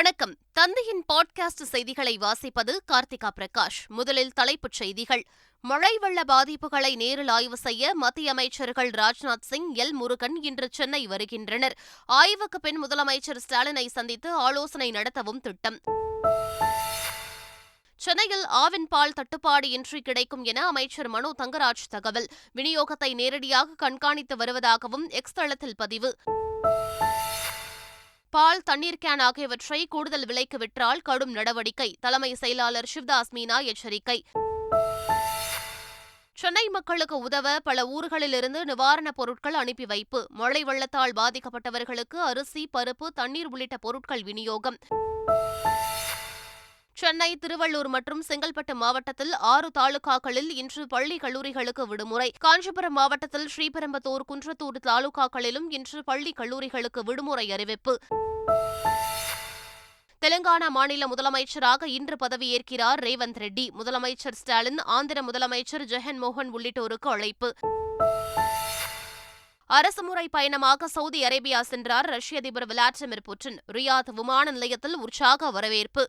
வணக்கம். தந்தையின் பாட்காஸ்ட் செய்திகளை வாசிப்பது கார்த்திகா பிரகாஷ். முதலில் தலைப்புச் செய்திகள். மழை வெள்ள பாதிப்புகளை நேரில் ஆய்வு செய்ய மத்திய அமைச்சர்கள் ராஜ்நாத் சிங் எல். முருகன் இன்று சென்னை வருகின்றனர். ஆய்வுக்கு பின் முதலமைச்சர் ஸ்டாலினை சந்தித்து ஆலோசனை நடத்தவும் திட்டம். சென்னையில் ஆவின் பால் தட்டுப்பாடு இன்றி கிடைக்கும் என அமைச்சர் மனோ தங்கராஜ் தகவல். விநியோகத்தை நேரடியாக கண்காணித்து வருவதாகவும் எக்ஸ் தளத்தில் பதிவு. பால் தண்ணீர் கேன் ஆகியவற்றை கூடுதல் விலைக்கு விற்றால் கடும் நடவடிக்கை தலைமை செயலாளர் சிவ்தாஸ் மீனா எச்சரிக்கை. சென்னை மக்களுக்கு உதவ பல ஊர்களிலிருந்து நிவாரணப் பொருட்கள் அனுப்பி வைப்பு மழை வெள்ளத்தால் பாதிக்கப்பட்டவர்களுக்கு அரிசி பருப்பு தண்ணீர் உள்ளிட்ட பொருட்கள் விநியோகம். சென்னை திருவள்ளூர் மற்றும் செங்கல்பட்டு மாவட்டத்தில் ஆறு தாலுகாக்களில் இன்று பள்ளி கல்லூரிகளுக்கு விடுமுறை. காஞ்சிபுரம் மாவட்டத்தில் ஸ்ரீபெரும்பத்தூர் குன்றத்தூர் தாலுகாக்களிலும் இன்று பள்ளி கல்லூரிகளுக்கு விடுமுறை அறிவிப்பு. தெலுங்கானா மாநில முதலமைச்சராக இன்று பதவியேற்கிறார் ரேவந்த் ரெட்டி. முதலமைச்சர் ஸ்டாலின் ஆந்திர முதலமைச்சர் ஜெகன்மோகன் உள்ளிட்டோருக்கு அழைப்பு. அரசுமுறை பயணமாக சவுதி அரேபியா சென்றார் ரஷ்ய அதிபர் விளாடிமிர் புட்டின். ரியாத் விமான நிலையத்தில் உற்சாக வரவேற்பு.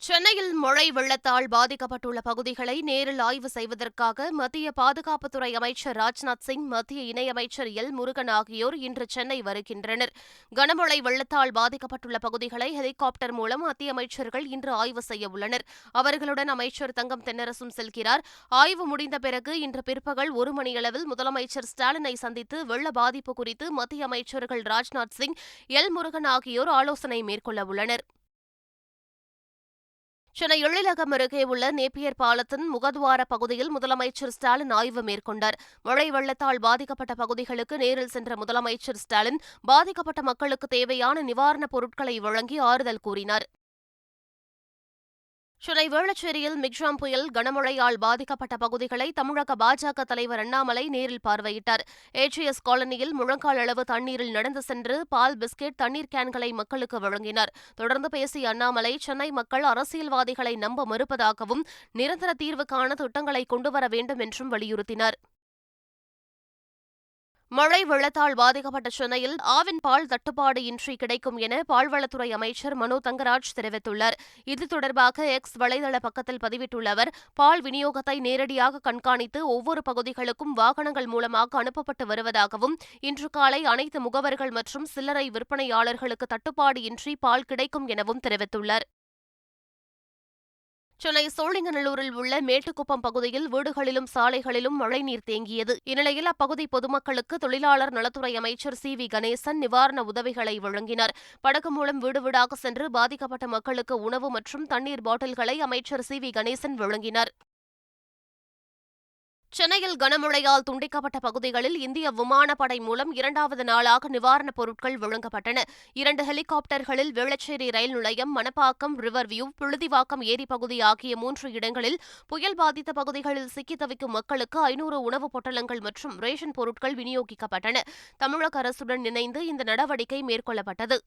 சென்னையில் மழை வெள்ளத்தால் பாதிக்கப்பட்டுள்ள பகுதிகளை நேரில் ஆய்வு செய்வதற்காக மத்திய பாதுகாப்புத்துறை அமைச்சர் ராஜ்நாத் சிங் மத்திய இணையமைச்சர் எல். முருகன் ஆகியோர் இன்று சென்னை வருகின்றனர். கனமழை வெள்ளத்தால் பாதிக்கப்பட்டுள்ள பகுதிகளை ஹெலிகாப்டர் மூலம் மத்திய அமைச்சர்கள் இன்று ஆய்வு செய்ய உள்ளனர். அவர்களுடன் அமைச்சர் தங்கம் தென்னரசும் செல்கிறார். ஆய்வு முடிந்த பிறகு இன்று பிற்பகல் ஒரு மணியளவில் முதலமைச்சர் ஸ்டாலினை சந்தித்து வெள்ள பாதிப்பு குறித்து மத்திய அமைச்சர்கள் ராஜ்நாத் சிங் எல். முருகன் ஆகியோர் ஆலோசனை மேற்கொள்ள உள்ளனர். சென்னை எழிலகம் அருகே உள்ள நேப்பியர் பாலத்தின் முகத்வார பகுதியில் முதலமைச்சர் ஸ்டாலின் ஆய்வு மேற்கொண்டார். மழை வெள்ளத்தால் பாதிக்கப்பட்ட பகுதிகளுக்கு நேரில் சென்ற முதலமைச்சர் ஸ்டாலின் பாதிக்கப்பட்ட மக்களுக்கு தேவையான நிவாரணப் பொருட்களை வழங்கி ஆறுதல் கூறினார். சென்னை வேளச்சேரியில் மிக்ஜாம் புயல் கனமழையால் பாதிக்கப்பட்ட பகுதிகளை தமிழக பாஜக தலைவர் அண்ணாமலை நேரில் பார்வையிட்டார். ஏஜிஎஸ் காலனியில் முழங்கால் அளவு தண்ணீரில் நடந்து சென்று பால் பிஸ்கெட் தண்ணீர் கேன்களை மக்களுக்கு வழங்கினார். தொடர்ந்து பேசிய அண்ணாமலை சென்னை மக்கள் அரசியல்வாதிகளை நம்ப மறுப்பதாகவும் நிரந்தர தீர்வுக்கான திட்டங்களை கொண்டுவர வேண்டும் என்றும் வலியுறுத்தினார். மழை வெள்ளத்தால் பாதிக்கப்பட்ட சென்னையில் ஆவின் பால் தட்டுப்பாடு இன்றி கிடைக்கும் என பால்வளத்துறை அமைச்சர் மனோ தங்கராஜ் தெரிவித்துள்ளார். இது தொடர்பாக எக்ஸ் வலைதள பக்கத்தில் பதிவிட்டுள்ள அவர் பால் விநியோகத்தை நேரடியாக கண்காணித்து ஒவ்வொரு பகுதிகளுக்கும் வாகனங்கள் மூலமாக அனுப்பப்பட்டு வருவதாகவும் இன்று காலை அனைத்து முகவர்கள் மற்றும் சில்லறை விற்பனையாளர்களுக்கு தட்டுப்பாடு இன்றி பால் கிடைக்கும் எனவும் தெரிவித்துள்ளார். சென்னை சோழிங்கநல்லூரில் உள்ள மேட்டுக்குப்பம் பகுதியில் வீடுகளிலும் சாலைகளிலும் மழைநீர் தேங்கியது. இந்நிலையில் அப்பகுதி பொதுமக்களுக்கு தொழிலாளர் நலத்துறை அமைச்சர் சி. வி. கணேசன் நிவாரண உதவிகளை வழங்கினார். படகு மூலம் வீடு வீடாக சென்று பாதிக்கப்பட்ட மக்களுக்கு உணவு மற்றும் தண்ணீர் பாட்டில்களை அமைச்சர் சி. வி. கணேசன் வழங்கினார். சென்னையில் கனமழையால் துண்டிக்கப்பட்ட பகுதிகளில் இந்திய விமானப்படை மூலம் இரண்டாவது நாளாக நிவாரணப் பொருட்கள் வழங்கப்பட்டன. இரண்டு ஹெலிகாப்டர்களில் வேளச்சேரி ரயில் நிலையம் மணப்பாக்கம் ரிவர் வியூ புழுதிவாக்கம் ஏரி பகுதி ஆகிய மூன்று இடங்களில் புயல் பாதித்த பகுதிகளில் சிக்கித் தவிக்கும் மக்களுக்கு ஐநூறு உணவுப் பொட்டலங்கள் மற்றும் ரேஷன் பொருட்கள் விநியோகிக்கப்பட்டன. தமிழக அரசுடன் இணைந்து இந்த நடவடிக்கை மேற்கொள்ளப்பட்டது.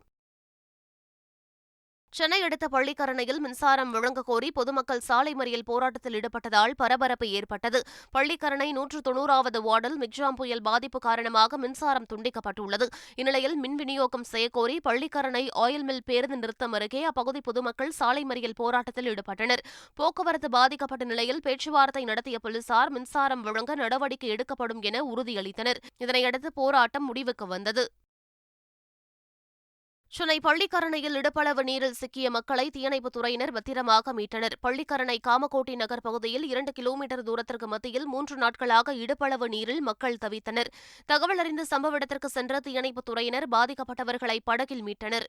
சென்னை அடுத்த பள்ளிக்கரணையில் மின்சாரம் வழங்க கோரி பொதுமக்கள் சாலை மறியல் போராட்டத்தில் ஈடுபட்டதால் பரபரப்பு ஏற்பட்டது. பள்ளிக்கரணை நூற்று தொன்னூறாவது வார்டில் மிக்ஜாம் புயல் பாதிப்பு காரணமாக மின்சாரம் துண்டிக்கப்பட்டுள்ளது. இந்நிலையில் மின் விநியோகம் செய்யக்கோரி பள்ளிக்கரணை ஆயில் மில் பேருந்து நிறுத்தம் அருகே அப்பகுதி பொதுமக்கள் சாலை மறியல் போராட்டத்தில் ஈடுபட்டனர். போக்குவரத்து பாதிக்கப்பட்ட நிலையில் பேச்சுவார்த்தை நடத்திய போலீசார் மின்சாரம் வழங்க நடவடிக்கை எடுக்கப்படும் என உறுதியளித்தனர். இதனையடுத்து போராட்டம் முடிவுக்கு வந்தது. சென்னை பள்ளிக்கரணையில் இடுப்பளவு நீரில் சிக்கிய மக்களை தீயணைப்புத் துறையினர் பத்திரமாக மீட்டனர். பள்ளிக்கரணை காமகோட்டி நகர் பகுதியில் இரண்டு கிலோமீட்டர் தூரத்திற்கு மத்தியில் மூன்று நாட்களாக இடுப்பளவு நீரில் மக்கள் தவித்தனர். தகவல் அறிந்து சம்பவ இடத்திற்கு சென்ற தீயணைப்புத் துறையினர் பாதிக்கப்பட்டவர்களை படகில் மீட்டனர்.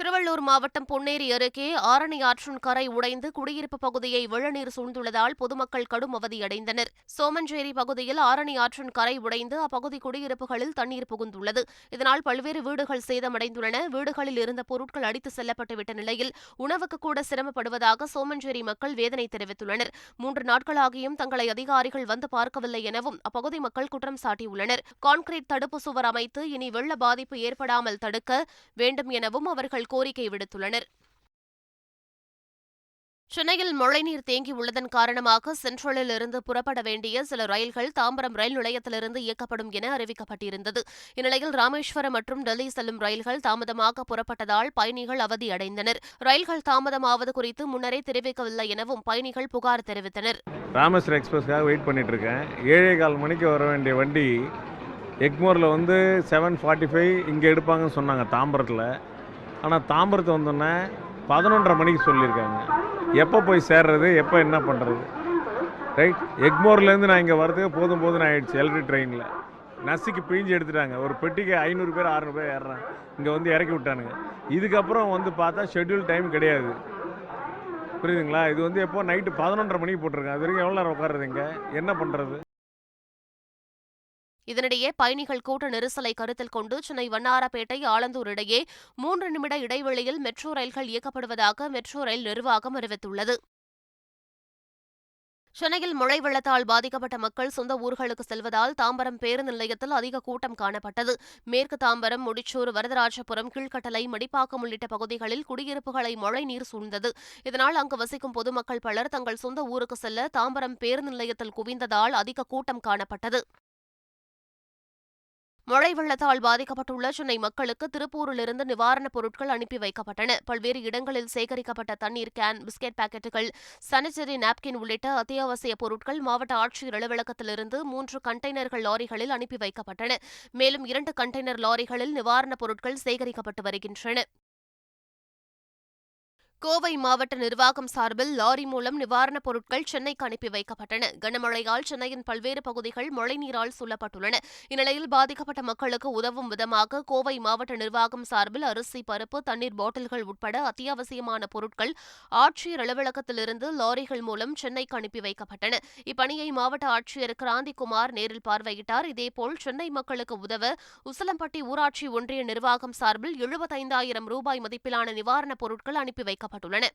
திருவள்ளூர் மாவட்டம் பொன்னேரி அருகே ஆரணி ஆற்றின் கரை உடைந்து குடியிருப்பு பகுதியை வெள்ளநீர் சூழ்ந்துள்ளதால் பொதுமக்கள் கடும் அவதியடைந்தனர். சோமஞ்சேரி பகுதியில் ஆரணி ஆற்றின் கரை உடைந்து அப்பகுதி குடியிருப்புகளில் தண்ணீர் புகுந்துள்ளது. இதனால் பல்வேறு வீடுகள் சேதமடைந்துள்ளன. வீடுகளில் இருந்த பொருட்கள் அடித்து செல்லப்பட்டுவிட்ட நிலையில் உணவுக்கு கூட சிரமப்படுவதாக சோமஞ்சேரி மக்கள் வேதனை தெரிவித்துள்ளனர். மூன்று நாட்களாகியும் தங்களை அதிகாரிகள் வந்து பார்க்கவில்லை எனவும் அப்பகுதி மக்கள் குற்றம் சாட்டியுள்ளனர். கான்கிரீட் தடுப்பு சுவர் அமைத்து இனி வெள்ள பாதிப்பு ஏற்படாமல் தடுக்க வேண்டும் எனவும் அவர்கள் கோரிக்கை விடுத்துள்ளனர். சென்னையில் மழைநீர் தேங்கியுள்ளதன் காரணமாக சென்ட்ரலில் இருந்து புறப்பட வேண்டிய சில ரயில்கள் தாம்பரம் ரயில் நிலையத்திலிருந்து இயக்கப்படும் என அறிவிக்கப்பட்டிருந்தது. இந்நிலையில் ராமேஸ்வரம் மற்றும் டெல்லி செல்லும் ரயில்கள் தாமதமாக புறப்பட்டதால் பயணிகள் அவதியடைந்தனர். ரயில்கள் தாமதமாவது குறித்து முன்னரே தெரிவிக்கவில்லை எனவும் பயணிகள் புகார் தெரிவித்தனர். ராமேஸ்வரம் எக்ஸ்பிரஸ்க்காக வெயிட் பண்ணிட்டு இருக்கேன் ஏழே கால் மணிக்கு வர வேண்டிய வண்டி எக்மோரில் வந்து செவன் ஃபார்ட்டி ஃபைவ் இங்கே எடுப்பாங்கன்னு சொன்னாங்க தாம்பரத்தில். ஆனால் தாம்பரத்தை வந்தோடனே பதினொன்றரை மணிக்கு சொல்லியிருக்காங்க. எப்போ போய் சேர்றது? எப்போ என்ன பண்ணுறது ரைட் எக்மோர்லேருந்து நான் இங்கே வரதுக்கு போதும் போதும் ஆயிடுச்சு எலக்ட்ரிக் ட்ரெயினில் நசுக்கு பிழிஞ்சு எடுத்துட்டாங்க. ஒரு பெட்டிக்கு ஐநூறு பேர் ஆறுநூறு பேர் ஏறுறாங்க. இங்கே வந்து இறக்கி விட்டானுங்க. இதுக்கப்புறம் வந்து பார்த்தா ஷெட்யூல் டைம் கிடையாது. புரியுதுங்களா? இது வந்து எப்போ? நைட்டு பதினொன்றரை மணிக்கு போட்டிருக்கேன் அது வரைக்கும் எவ்வளோ நேரம் உட்காருது இங்கே? என்ன பண்ணுறது இதனிடையே பயணிகள் கூட்ட நெரிசலை கருத்தில் கொண்டு சென்னை வண்ணாரப்பேட்டை ஆலந்தூர் இடையே மூன்று நிமிட இடைவெளியில் மெட்ரோ ரயில்கள் இயக்கப்படுவதாக மெட்ரோ ரயில் நிர்வாகம் அறிவித்துள்ளது. சென்னையில் மழை வெள்ளத்தால் பாதிக்கப்பட்ட மக்கள் சொந்த ஊர்களுக்கு செல்வதால் தாம்பரம் பேருந்து நிலையத்தில் அதிக கூட்டம் காணப்பட்டது. மேற்கு தாம்பரம் முடிச்சூர் வரதராஜபுரம் கீழ்கட்டளை மடிப்பாக்கம் உள்ளிட்ட பகுதிகளில் குடியிருப்புகளை மழை நீர் சூழ்ந்தது. இதனால் அங்கு வசிக்கும் பொதுமக்கள் பலர் தங்கள் சொந்த ஊருக்கு செல்ல தாம்பரம் பேருந்து நிலையத்தில் குவிந்ததால் அதிக கூட்டம் காணப்பட்டது. மழை வெள்ளத்தால் பாதிக்கப்பட்டுள்ள சென்னை மக்களுக்கு திருப்பூரிலிருந்து நிவாரணப் பொருட்கள் அனுப்பி வைக்கப்பட்டன. பல்வேறு இடங்களில் சேகரிக்கப்பட்ட தண்ணீர் கேன் பிஸ்கெட் பாக்கெட்டுகள் சானிட்டரி நாப்கின் உள்ளிட்ட அத்தியாவசிய பொருட்கள் மாவட்ட ஆட்சியர் அலுவலகத்திலிருந்து மூன்று கண்டெய்னர்கள் லாரிகளில் அனுப்பி வைக்கப்பட்டன. மேலும் இரண்டு கண்டெய்னர் லாரிகளில் நிவாரணப் பொருட்கள் சேகரிக்கப்பட்டு வருகின்றன. கோவை மாவட்ட நிர்வாகம் சார்பில் லாரி மூலம் நிவாரணப் பொருட்கள் சென்னைக்கு அனுப்பி வைக்கப்பட்டன. கனமழையால் சென்னையின் பல்வேறு பகுதிகள் மழைநீரால் சூழப்பட்டுள்ளன. இந்நிலையில் பாதிக்கப்பட்ட மக்களுக்கு உதவும் விதமாக கோவை மாவட்ட நிர்வாகம் சார்பில் அரிசி பருப்பு தண்ணீர் பாட்டில்கள் உட்பட அத்தியாவசியமான பொருட்கள் ஆட்சியர் அலுவலகத்திலிருந்து லாரிகள் மூலம் சென்னைக்கு அனுப்பி வைக்கப்பட்டன. இப்பணியை மாவட்ட ஆட்சியர் கிராந்திகுமார் நேரில் பார்வையிட்டார். இதேபோல் சென்னை மக்களுக்கு உதவ உசிலம்பட்டி ஊராட்சி ஒன்றிய நிர்வாகம் சார்பில் எழுபத்தைந்தாயிரம் ரூபாய் மதிப்பிலான நிவாரணப் பொருட்கள் அனுப்பி வைக்கப்பட்டன. வைக்கப்பட்டுள்ளன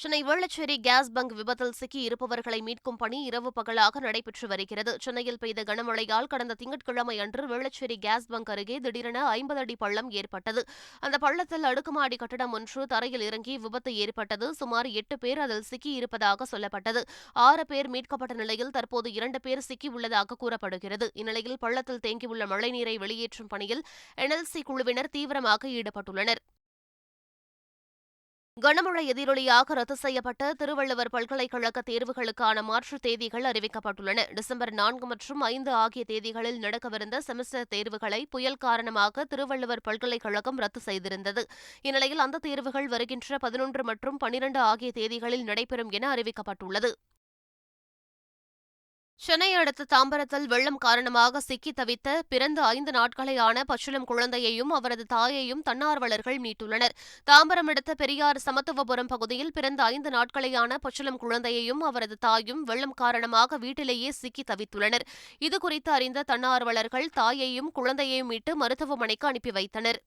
சென்னை வேளச்சேரி கேஸ் பங்க் விபத்தில் சிக்கி இருப்பவர்களை மீட்கும் பணி இரவு பகலாக நடைபெற்று வருகிறது. சென்னையில் பெய்த கனமழையால் கடந்த திங்கட்கிழமை அன்று வேளச்சேரி கேஸ் பங்க் அருகே திடீரென ஐம்பது அடி பள்ளம் ஏற்பட்டது. அந்த பள்ளத்தில் அடுக்குமாடி கட்டடம் ஒன்று தரையில் இறங்கி விபத்து ஏற்பட்டது. சுமார் எட்டு பேர் அதில் சிக்கி இருப்பதாக சொல்லப்பட்டது. ஆறு பேர் மீட்கப்பட்ட நிலையில் தற்போது இரண்டு பேர் சிக்கி உள்ளதாக கூறப்படுகிறது. இந்நிலையில் பள்ளத்தில் தேங்கியுள்ள மழைநீரை வெளியேற்றும் பணியில் என்எல்சி குழுவினர் தீவிரமாக ஈடுபட்டுள்ளனர். கனமழை எதிரொலியாக ரத்து செய்யப்பட்ட திருவள்ளுவர் பல்கலைக்கழக தேர்வுகளுக்கான மாற்றுத் தேதிகள் அறிவிக்கப்பட்டுள்ளன. டிசம்பர் நான்கு மற்றும் ஐந்து ஆகிய தேதிகளில் நடக்கவிருந்த செமஸ்டர் தேர்வுகளை புயல் காரணமாக திருவள்ளுவர் பல்கலைக்கழகம் ரத்து செய்திருந்தது. இந்நிலையில் அந்த தேர்வுகள் வருகின்ற பதினொன்று மற்றும் பனிரண்டு ஆகிய தேதிகளில் நடைபெறும் என அறிவிக்கப்பட்டுள்ளது. சென்னை அடுத்த தாம்பரத்தில் வெள்ளம் காரணமாக சிக்கி தவித்த பிறந்த ஐந்து நாட்களையான பச்சிளம் குழந்தையையும் அவரது தாயையும் தன்னார்வலர்கள் மீட்டுள்ளனர். தாம்பரம் அடுத்த பெரியார் சமத்துவபுரம் பகுதியில் பிறந்த ஐந்து நாட்களையான பச்சிளம் குழந்தையையும் அவரது தாயும் வெள்ளம் காரணமாக வீட்டிலேயே சிக்கி தவித்துள்ளனர். இதுகுறித்து அறிந்த தன்னார்வலர்கள் தாயையும் குழந்தையையும் மீட்டு மருத்துவமனைக்கு அனுப்பி வைத்தனர்.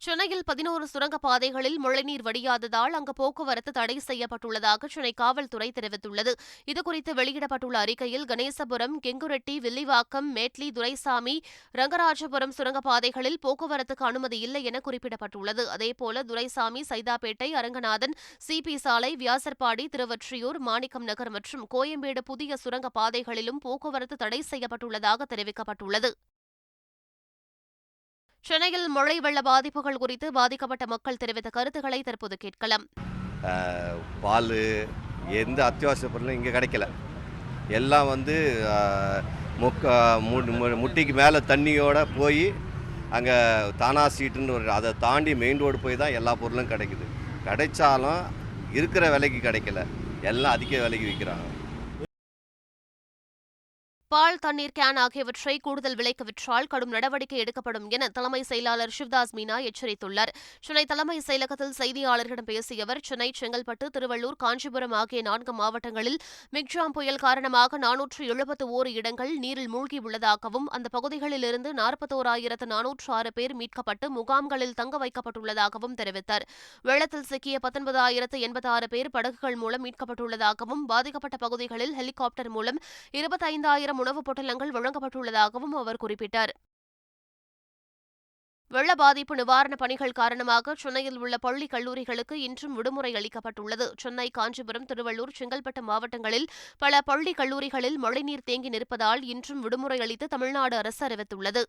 சென்னையில் பதினோரு சுரங்கப்பாதைகளில் மழைநீர் வடியாததால் அங்கு போக்குவரத்து தடை செய்யப்பட்டுள்ளதாக சென்னை காவல்துறை தெரிவித்துள்ளது. இதுகுறித்து வெளியிடப்பட்டுள்ள அறிக்கையில் கணேசபுரம் கெங்குரெட்டி வில்லிவாக்கம் மேட்லி துரைசாமி ரங்கராஜபுரம் சுரங்கப்பாதைகளில் போக்குவரத்துக்கு அனுமதி இல்லை என குறிப்பிடப்பட்டுள்ளது. அதேபோல துரைசாமி சைதாப்பேட்டை அரங்கநாதன் சிபி சாலை வியாசர்பாடி திருவொற்றியூர் மாணிக்கம் நகர் மற்றும் கோயம்பேடு புதிய சுரங்கப்பாதைகளிலும் போக்குவரத்து தடை செய்யப்பட்டுள்ளதாக தெரிவிக்கப்பட்டுள்ளது. சென்னையில் மழை வெள்ள பாதிப்புகள் குறித்து பாதிக்கப்பட்ட மக்கள் தெரிவித்த கருத்துக்களை தற்போது கேட்கலாம். பால் எந்த அத்தியாவசிய பொருளும் இங்கே கிடைக்கல. எல்லாம் வந்து முக்க மு- மு- முட்டிக்கு மேலே தண்ணியோட போய் அங்கே தானா சீட்டுன்னு ஒரு அதை தாண்டி மெயின் ரோடு போய் தான் எல்லா பொருளும் கிடைக்குது. கிடைச்சாலும் இருக்கிற விலைக்கு கிடைக்கல. எல்லாம் அதிக விலைக்கு விற்கிறாங்க பால் தண்ணீர் கேன் ஆகியவற்றை கூடுதல் விலைக்கு விற்றால் கடும் நடவடிக்கை எடுக்கப்படும் என தலைமை செயலாளர் சிவ்தாஸ் மீனா எச்சரித்துள்ளார். சென்னை தலைமை செயலகத்தில் செய்தியாளர்களிடம் பேசிய அவர் சென்னை செங்கல்பட்டு திருவள்ளூர் காஞ்சிபுரம் ஆகிய நான்கு மாவட்டங்களில் மிக்ஜாம் புயல் காரணமாக நானூற்று எழுபத்து ஓரு இடங்கள் நீரில் மூழ்கியுள்ளதாகவும் அந்த பகுதிகளிலிருந்து நாற்பத்தோராயிரத்து நானூற்று ஆறு பேர் மீட்கப்பட்டு முகாம்களில் தங்க வைக்கப்பட்டுள்ளதாகவும் தெரிவித்தார். வெள்ளத்தில் சிக்கிய பத்தொன்பதாயிரத்து எண்பத்தாறு பேர் படகுகள் மூலம் மீட்கப்பட்டுள்ளதாகவும் பாதிக்கப்பட்ட பகுதிகளில் ஹெலிகாப்டர் மூலம் இருபத்தைந்தாயிரம் உணவுப் பொட்டலங்கள் வழங்கப்பட்டுள்ளதாகவும் அவர் குறிப்பிட்டார். வெள்ள பாதிப்பு நிவாரணப் பணிகள் காரணமாக சென்னையில் உள்ள பள்ளி கல்லூரிகளுக்கு இன்றும் விடுமுறை அளிக்கப்பட்டுள்ளது. சென்னை காஞ்சிபுரம் திருவள்ளூர் செங்கல்பட்டு மாவட்டங்களில் பல பள்ளி கல்லூரிகளில் மழைநீர் தேங்கி நிற்பதால் இன்றும் விடுமுறை அளித்து தமிழ்நாடு அரசு அறிவித்துள்ளது.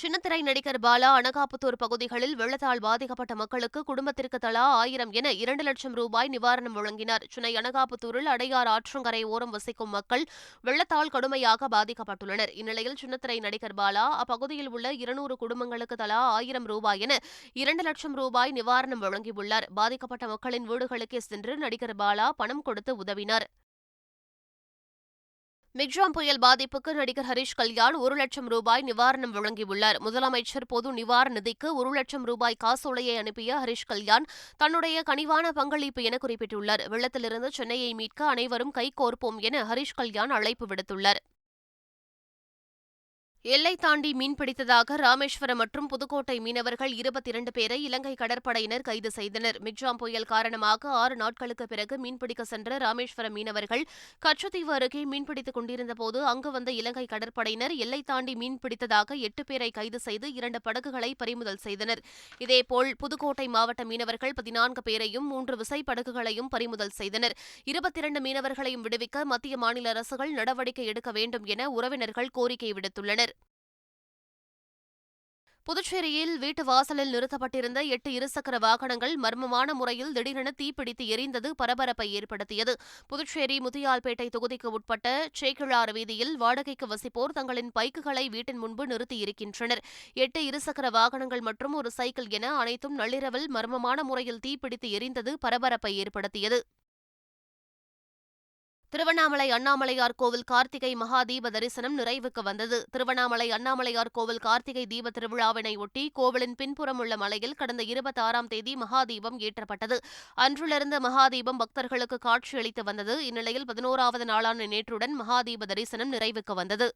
சின்னத்திரை நடிகர் பாலா அனகாபுத்தூர் பகுதிகளில் வெள்ளத்தால் பாதிக்கப்பட்ட மக்களுக்கு குடும்பத்திற்கு தலா ஆயிரம் என இரண்டு லட்சம் ரூபாய் நிவாரணம் வழங்கினார். சென்னை அனகாபுத்தூரில் அடையார் ஆற்றங்கரை ஓரம் வசிக்கும் மக்கள் வெள்ளத்தால் கடுமையாக பாதிக்கப்பட்டுள்ளனர். இந்நிலையில் சின்னத்திரை நடிகர் பாலா அப்பகுதியில் உள்ள இருநூறு குடும்பங்களுக்கு தலா ஆயிரம் ரூபாய் என இரண்டு லட்சம் ரூபாய் நிவாரணம் வழங்கியுள்ளார். பாதிக்கப்பட்ட மக்களின் வீடுகளுக்கே சென்று நடிகர் பாலா பணம் கொடுத்து உதவினார். மிக்ஜாம் புயல் பாதிப்புக்கு நடிகர் ஹரிஷ் கல்யாண் ஒரு லட்சம் ரூபாய் நிவாரணம் வழங்கியுள்ளார். முதலமைச்சர் பொது நிவாரண நிதிக்கு ஒரு லட்சம் ரூபாய் காசோலையை அனுப்பிய ஹரிஷ் கல்யாண் தன்னுடைய கனிவான பங்களிப்பு என குறிப்பிட்டுள்ளார். வெள்ளத்திலிருந்து சென்னையை மீட்க அனைவரும் கைகோர்ப்போம் என ஹரிஷ் கல்யாண் அழைப்பு விடுத்துள்ளார். எல்லை தாண்டி மீன்பிடித்ததாக ராமேஸ்வரம் மற்றும் புதுக்கோட்டை மீனவர்கள் இருபத்தி இரண்டு பேரை இலங்கை கடற்படையினர் கைது செய்தனர். மிக்ஜாம் புயல் காரணமாக ஆறு நாட்களுக்கு பிறகு மீன்பிடிக்க சென்ற ராமேஸ்வரம் மீனவர்கள் கச்சத்தீவு அருகே மீன்பிடித்துக் கொண்டிருந்தபோது அங்கு வந்த இலங்கை கடற்படையினர் எல்லை தாண்டி மீன்பிடித்ததாக எட்டு பேரை கைது செய்து இரண்டு படகுகளை பறிமுதல் செய்தனர். இதேபோல் புதுக்கோட்டை மாவட்ட மீனவர்கள் பதினான்கு பேரையும் மூன்று விசைப்படகுகளையும் பறிமுதல் செய்தனர். இருபத்தி இரண்டு மீனவர்களையும் விடுவிக்க மத்திய மாநில அரசுகள் நடவடிக்கை எடுக்க வேண்டும் என உறவினர்கள் கோரிக்கை விடுத்துள்ளனர். புதுச்சேரியில் வீட்டு வாசலில் நிறுத்தப்பட்டிருந்த எட்டு இருசக்கர வாகனங்கள் மர்மமான முறையில் திடீரென தீப்பிடித்து எரிந்தது பரபரப்பை ஏற்படுத்தியது. புதுச்சேரி முதியால்பேட்டை தொகுதிக்கு உட்பட்ட சேக்கிழாறு வீதியில் வாடகைக்கு வசிப்போர் தங்களின் பைக்குகளை வீட்டின் முன்பு நிறுத்தியிருக்கின்றனர். எட்டு இருசக்கர வாகனங்கள் மற்றும் ஒரு சைக்கிள் என அனைத்தும் நள்ளிரவில் மர்மமான முறையில் தீப்பிடித்து எரிந்தது பரபரப்பை ஏற்படுத்தியது. திருவண்ணாமலை அண்ணாமலையார் கோவில் கார்த்திகை மகா தீப தரிசனம் நிறைவுக்கு வந்தது. திருவண்ணாமலை அண்ணாமலையார் கோவில் கார்த்திகை தீப திருவிழாவினை ஒட்டி கோவிலின் பின்புறம் உள்ள மலையில் கடந்த இருபத்தாறாம் தேதி மகாதீபம் ஏற்றப்பட்டது. அன்றிலிருந்து மகாதீபம் பக்தர்களுக்கு காட்சியளித்து வந்தது. இந்நிலையில் பதினோராவது நாளான நேற்றுடன் மகாதீப தரிசனம் நிறைவுக்கு வந்தது.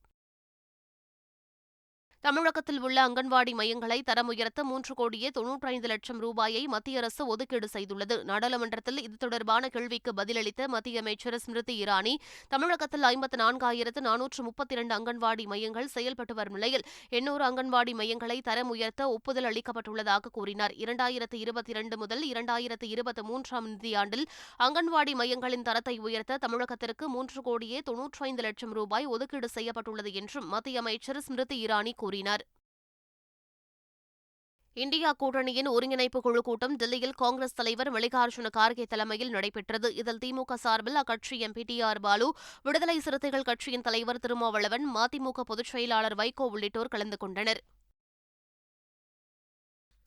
தமிழகத்தில் உள்ள அங்கன்வாடி மையங்களை தரம் உயர்த்த மூன்று கோடியே தொன்னூற்றைந்து லட்சம் ரூபாயை மத்திய அரசு ஒதுக்கீடு செய்துள்ளது. நாடாளுமன்றத்தில் இது தொடர்பான கேள்விக்கு பதிலளித்த மத்திய அமைச்சர் ஸ்மிருதி இரானி தமிழகத்தில் ஐம்பத்து நான்காயிரத்து நானூற்று முப்பத்தி இரண்டு அங்கன்வாடி மையங்கள் செயல்பட்டு வரும் நிலையில் எண்ணூறு அங்கன்வாடி மையங்களை தரம் உயர்த்த ஒப்புதல் அளிக்கப்பட்டுள்ளதாக கூறினார். இரண்டாயிரத்து இருபத்தி இரண்டு முதல் இரண்டாயிரத்து இருபத்தி மூன்றாம் நிதியாண்டில் அங்கன்வாடி மையங்களின் தரத்தை உயர்த்த தமிழகத்திற்கு மூன்று கோடியே தொன்னூற்றைந்து லட்சம் ரூபாய் ஒதுக்கீடு செய்யப்பட்டுள்ளது என்றும் மத்திய அமைச்சர் ஸ்மிருதி இரானி கூறினார். இந்தியா கூட்டணியின் ஒருங்கிணைப்பு குழு கூட்டம் டெல்லியில் காங்கிரஸ் தலைவர் மல்லிகார்ஜுன கார்கே தலைமையில் நடைபெற்றது. இதில் திமுக சார்பில் அக்கட்சி எம்பி டி. ஆர். பாலு விடுதலை சிறுத்தைகள் கட்சியின் தலைவர் திருமாவளவன் மதிமுக பொதுச் செயலாளர் வைகோ உள்ளிட்டோர் கலந்து கொண்டனர்.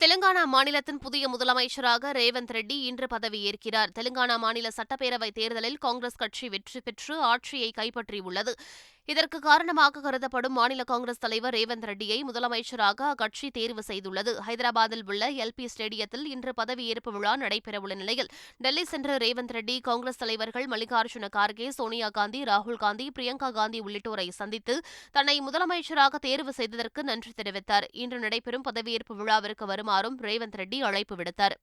தெலுங்கானா மாநிலத்தின் புதிய முதலமைச்சராக ரேவந்த் ரெட்டி இன்று பதவியேற்கிறார். தெலுங்கானா மாநில சட்டப்பேரவைத் தேர்தலில் காங்கிரஸ் கட்சி வெற்றி பெற்று ஆட்சியை கைப்பற்றியுள்ளது. இதற்கு காரணமாக கருதப்படும் மாநில காங்கிரஸ் தலைவர் ரேவந்த் ரெட்டியை முதலமைச்சராக அக்கட்சி தேர்வு செய்துள்ளது. ஹைதராபாத்தில் உள்ள எல்பி ஸ்டேடியத்தில் இன்று பதவியேற்பு விழா நடைபெறவுள்ள நிலையில் டெல்லி சென்ற ரேவந்த் ரெட்டி காங்கிரஸ் தலைவர்கள் மல்லிகார்ஜுன கார்கே சோனியா காந்தி ராகுல் காந்தி பிரியங்கா காந்தி உள்ளிட்டோரை சந்தித்து தன்னை முதலமைச்சராக தேர்வு செய்ததற்கு நன்றி தெரிவித்தார். இன்று நடைபெறும் பதவியேற்பு விழாவிற்கு வருமாறும் ரேவந்த் ரெட்டி அழைப்பு விடுத்தார்.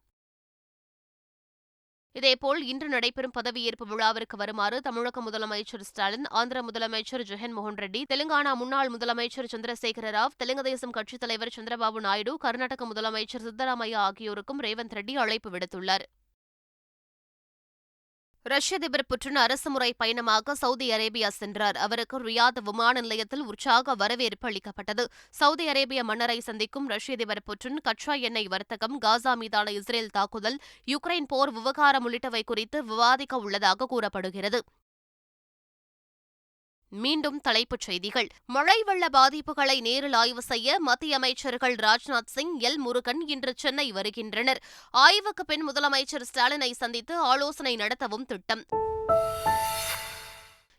இதேபோல் இன்று நடைபெறும் பதவியேற்பு விழாவிற்கு வருமாறு தமிழக முதலமைச்சர் ஸ்டாலின் ஆந்திர முதலமைச்சர் ஜெகன்மோகன் ரெட்டி தெலுங்கானா முன்னாள் முதலமைச்சர் சந்திரசேகர ராவ் தெலுங்கு தேசம் கட்சித் தலைவர் சந்திரபாபு நாயுடு கர்நாடக முதலமைச்சர் சித்தராமையா ஆகியோருக்கும் ரேவந்த் ரெட்டி அழைப்பு விடுத்துள்ளார். ரஷ்ய அதிபர் புட்டின் அரசுமுறை பயணமாக சவுதி அரேபியா சென்றார். அவருக்கு ரியாத் விமான நிலையத்தில் உற்சாக வரவேற்பு அளிக்கப்பட்டது. சவுதி அரேபிய மன்னரை சந்திக்கும் ரஷ்ய அதிபர் புட்டின் கச்சா எண்ணெய் வர்த்தகம் காசா மீதான இஸ்ரேல் தாக்குதல் யுக்ரைன் போர் விவகாரம் உள்ளிட்டவை குறித்து விவாதிக்க உள்ளதாக கூறப்படுகிறது. மீண்டும் தலைப்புச் செய்திகள். மழை வெள்ள பாதிப்புகளை நேரில் ஆய்வு செய்ய மத்திய அமைச்சர்கள் ராஜ்நாத் சிங் எல். முருகன் இன்று சென்னை வருகின்றனர். ஆய்வுக்கு பின் முதலமைச்சர் ஸ்டாலினை சந்தித்து ஆலோசனை நடத்தவும் திட்டம்.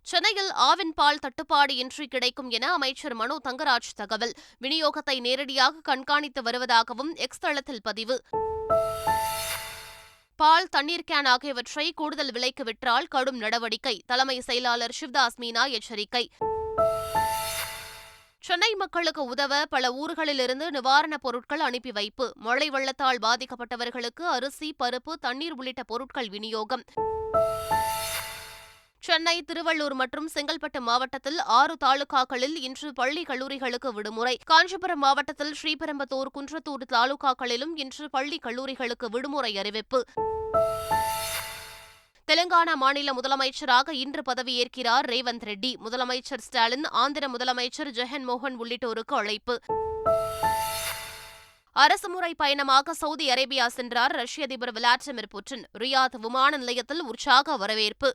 சென்னையில் ஆவின் பால் தட்டுப்பாடு இன்றி கிடைக்கும் என அமைச்சர் மனோ தங்கராஜ் தகவல். விநியோகத்தை நேரடியாக கண்காணித்து வருவதாகவும் எக்ஸ் தளத்தில் பதிவு. பால் தண்ணீர் கேன் ஆகியவற்றை கூடுதல் விலைக்கு விற்றால் கடும் நடவடிக்கை. தலைமை செயலாளர் சிவ்தாஸ் மீனா எச்சரிக்கை. சென்னை மக்களுக்கு உதவ பல ஊர்களிலிருந்து நிவாரணப் பொருட்கள் அனுப்பி வைப்பு. மழை வெள்ளத்தால் பாதிக்கப்பட்டவர்களுக்கு அரிசி பருப்பு தண்ணீர் உள்ளிட்ட பொருட்கள் விநியோகம். சென்னை திருவள்ளூர் மற்றும் செங்கல்பட்டு மாவட்டத்தில் ஆறு தாலுகாக்களில் இன்று பள்ளி கல்லூரிகளுக்கு விடுமுறை. காஞ்சிபுரம் மாவட்டத்தில் ஸ்ரீபெரும்புதூர் குன்றத்தூர் தாலுகாக்களிலும் இன்று பள்ளி கல்லூரிகளுக்கு விடுமுறை அறிவிப்பு. தெலுங்கானா மாநில முதலமைச்சராக இன்று பதவியேற்கிறார் ரேவந்த் ரெட்டி. முதலமைச்சர் ஸ்டாலின் ஆந்திர முதலமைச்சர் ஜெகன் மோகன் உள்ளிட்டோருக்கு அழைப்பு. அரசுமுறை பயணமாக சவுதி அரேபியா சென்றார் ரஷ்ய அதிபர் விளாடிமிர் புட்டின். ரியாத் விமான நிலையத்தில் உற்சாக வரவேற்பு.